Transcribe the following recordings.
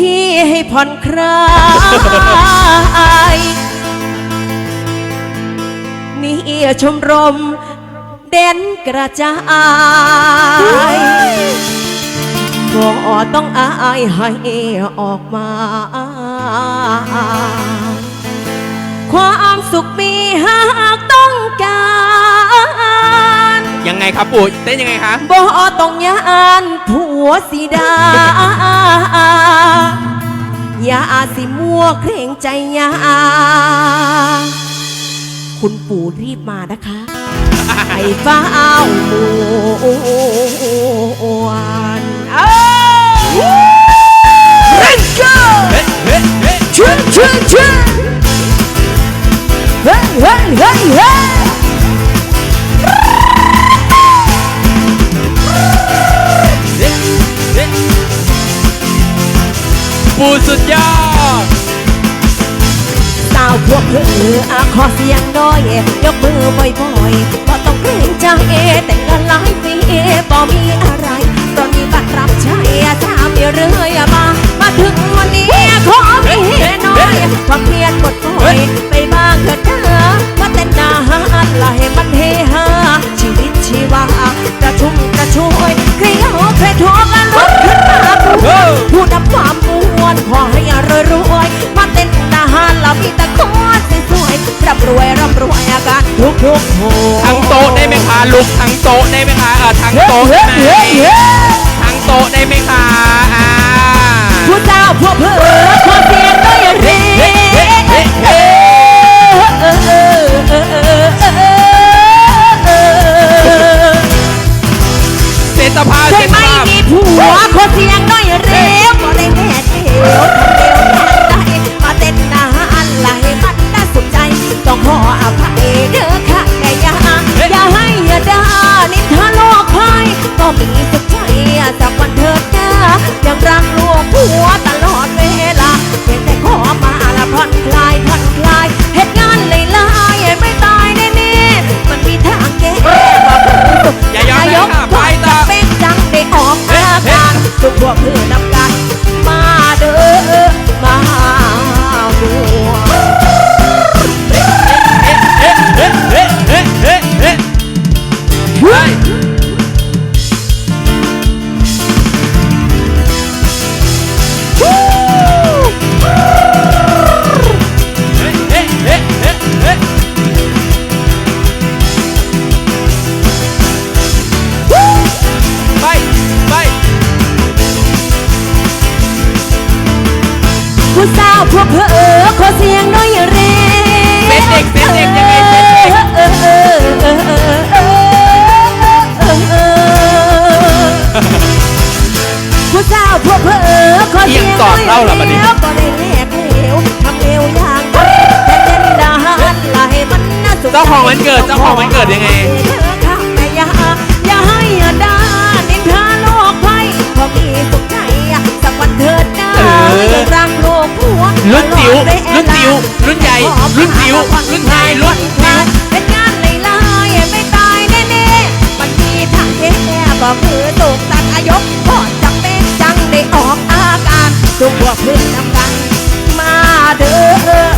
ที่ให้ผ่อนคลายนี่ชมรมเด่นกระจายก็ต้องอายให้ออกมา ความสุขมีหากต้องการ ยังไงครับปู่เต้นยังไงคะบ่ต้องยานผั วสีดา อย่าสิมัวเคร่งใจยาคุณปู่รีบมานะคะ ไอ้ฟ้าวมวน ยอดสาวพวกเธออาขอเสียงด้อย ยกมือบ่อยๆก็ต้องเกรงใจ ทุกโทั้งโต๊ะได้ไหมคะลุกทั้งโต๊ะได้ไหมคะเออทั้งโต๊ะได้ไหมทั้งโต๊ะได้ไหมคะอ่าผู้เจ้าพวกเพื่อขอเสียงด้วยเรีเฮ้เฮ้เฮ้เฮ้เศรษฐภาเศรษฐไมภาพมีผัวขอเสียงด้วยเร็วก็ได้แม่เดียว ก็มีสุขใจสักวัน พวกเพื่อขอเสียงหน้อยเร็วเซ็ตเด็กเซ็ตเด็กยังไงเซ็ตเด็กผู้สาวพวกเพื่อขอเสียงหน้อยเอียงตอบเล่าเหรอบัดนี้เร็วก็ได้แลกเหวทำเหวอย่างแต่เต้นดาหันไหลมันน่าสุขเจ้าของวันเกิดเจ้าของวันเกิดยังไงเธอข้าง รุ่นจิ๋วตลอดเวลารุ่นจิ๋วรุ่นใหญ่ รุ่นจิ๋วรุ่นใหญ่รุ่นจิ๋วเป็นงานเลยลายไม่ตายแน่ๆมันมีทางแค่บอกคือตกตักอายกพอจำเป็นจังได้ออกอาการทุกพวกเพื่อนนำกันมาเด้อ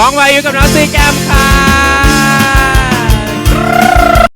ก้องวายู่กับน้องซีแกมค่ะ